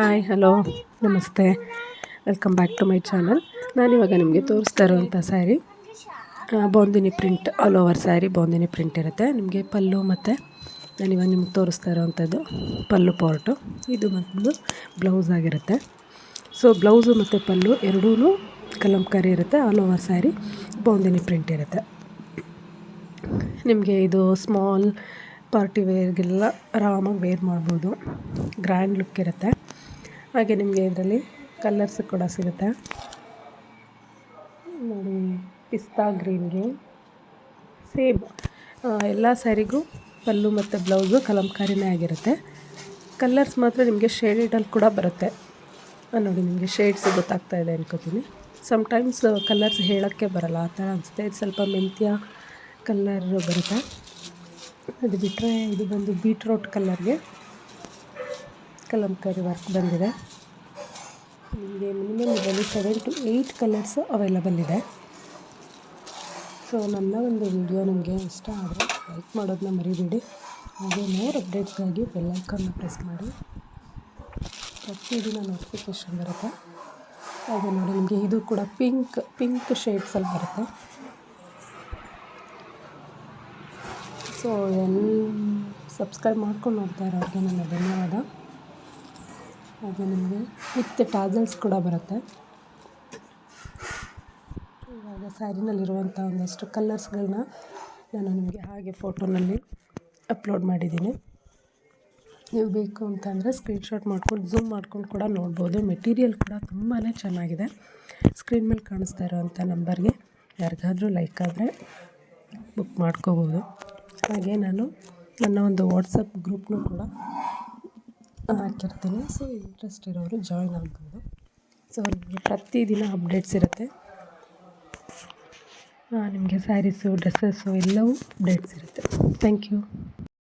Hi, hello, ನಮಸ್ತೆ. Welcome back to my channel. ನಾನಿವಾಗ ನಿಮಗೆ ತೋರಿಸ್ತಾ ಇರೋವಂಥ sari. Bandhani print all over sari, bandhani print ಇರುತ್ತೆ. ನಿಮಗೆ ಪಲ್ಲು ಮತ್ತು ನಾನಿವಾಗ ನಿಮ್ಗೆ ತೋರಿಸ್ತಾ ಇರೋವಂಥದ್ದು ಪಲ್ಲು ಪಾರ್ಟು. ಇದು ಬಂದು ಬ್ಲೌಸ್ ಆಗಿರುತ್ತೆ. ಸೊ, ಬ್ಲೌಸು ಮತ್ತು ಪಲ್ಲು ಎರಡೂ ಕಲಂಕಾರಿ ಇರುತ್ತೆ, all over sari, bandhani print ಇರುತ್ತೆ. ನಿಮಗೆ ಇದು ಸ್ಮಾಲ್ ಪಾರ್ಟಿ ವೇರ್ಗೆಲ್ಲ ಆರಾಮಾಗಿ ವೇರ್ ಮಾಡ್ಬೋದು. ಗ್ರ್ಯಾಂಡ್ ಲುಕ್ ಇರುತ್ತೆ. ಹಾಗೆ ನಿಮಗೆ ಇದರಲ್ಲಿ ಕಲರ್ಸ್ ಕೂಡ ಸಿಗುತ್ತೆ. ನೋಡಿ, ಪಿಸ್ತಾ ಗ್ರೀನ್ಗೆ ಸೇಮ್ ಎಲ್ಲ ಸ್ಯಾರಿಗೂ ಪಲ್ಲು ಮತ್ತು ಬ್ಲೌಸು ಕಲಂಕಾರಿನೇ ಆಗಿರುತ್ತೆ. ಕಲರ್ಸ್ ಮಾತ್ರ ನಿಮಗೆ ಶೇಡೆಡಲ್ಲಿ ಕೂಡ ಬರುತ್ತೆ. ನೋಡಿ, ನಿಮಗೆ ಶೇಡ್ಸ್ ಗೊತ್ತಾಗ್ತಾ ಇದೆ ಅನ್ಕೋತೀನಿ. ಸಮ್ಟೈಮ್ಸ್ ಕಲರ್ಸ್ ಹೇಳೋಕ್ಕೆ ಬರಲ್ಲ, ಆ ಥರ ಅನಿಸುತ್ತೆ. ಇದು ಸ್ವಲ್ಪ ಮೆಂತ್ಯ ಕಲ್ಲರ್ ಬರುತ್ತೆ. ಅದು ಬಿಟ್ಟರೆ ಇದು ಬಂದು ಬೀಟ್ರೋಟ್ ಕಲ್ಲರ್ಗೆ ಕಲಂಕಾರಿ ವರ್ಕ್ ಬಂದಿದೆ. ನಿಮಗೆ ಮಿನಿಮಮ್ ಇದರಲ್ಲಿ seven to eight colours available ಇದೆ. ಸೊ ನನ್ನ ಒಂದು ವಿಡಿಯೋ ನಿಮಗೆ ಇಷ್ಟ ಆದರೆ ಲೈಕ್ ಮಾಡೋದನ್ನ ಮರಿಬೇಡಿ. ಹಾಗೆ ಮೋರ್ ಅಪ್ಡೇಟ್ಸ್ಗಾಗಿ ಬೆಲ್ಲೈಕನ್ನ ಪ್ರೆಸ್ ಮಾಡಿ. ಪ್ರತಿದಿನ ನೋಟಿಫಿಕೇಷನ್ ಬರುತ್ತೆ. ಹಾಗೆ ನೋಡಿ, ನಿಮಗೆ ಇದು ಕೂಡ ಪಿಂಕ್ ಪಿಂಕ್ ಶೇಡ್ಸಲ್ಲಿ ಬರುತ್ತೆ. ಸೊ ಎಲ್ಲ ಸಬ್ಸ್ಕ್ರೈಬ್ ಮಾಡ್ಕೊಂಡು ನೋಡ್ತಾ ಇರೋರಿಗೆ ನನ್ನ ಧನ್ಯವಾದ. ಹಾಗೆ ನಿಮಗೆ ವಿತ್ ಟಾಜಲ್ಸ್ ಕೂಡ ಬರುತ್ತೆ. ಇವಾಗ ಸ್ಯಾರಿನಲ್ಲಿರುವಂಥ ಒಂದಷ್ಟು ಕಲರ್ಸ್ಗಳನ್ನ ನಾನು ನಿಮಗೆ ಹಾಗೆ ಫೋಟೋನಲ್ಲಿ ಅಪ್ಲೋಡ್ ಮಾಡಿದ್ದೀನಿ. ನೀವು ಬೇಕು ಅಂತಂದರೆ ಸ್ಕ್ರೀನ್ಶಾಟ್ ಮಾಡ್ಕೊಂಡು, ಝೂಮ್ ಮಾಡ್ಕೊಂಡು ಕೂಡ ನೋಡ್ಬೋದು. ಮೆಟೀರಿಯಲ್ ಕೂಡ ತುಂಬಾ ಚೆನ್ನಾಗಿದೆ. ಸ್ಕ್ರೀನ್ ಮೇಲೆ ಕಾಣಿಸ್ತಾ ಇರೋವಂಥ ನಂಬರ್ಗೆ ಯಾರಿಗಾದರೂ ಲೈಕ್ ಆದರೆ ಬುಕ್ ಮಾಡ್ಕೋಬೋದು. ಹಾಗೆ ನಾನು ನನ್ನ ಒಂದು ವಾಟ್ಸಪ್ ಗ್ರೂಪ್ನೂ ಕೂಡ ಹಾಕಿರ್ತೀನಿ ಸೊ ಇಂಟ್ರೆಸ್ಟ್ ಇರೋರು ಜಾಯ್ನ್ ಆಗ್ಬೋದು. ಸೊ ನಿಮಗೆ ಪ್ರತಿದಿನ ಅಪ್ಡೇಟ್ಸ್ ಇರುತ್ತೆ. ನಿಮಗೆ ಸ್ಯಾರೀಸು ಡ್ರೆಸ್ಸಸ್ಸು ಎಲ್ಲವೂ ಅಪ್ಡೇಟ್ಸ್ ಇರುತ್ತೆ. Thank you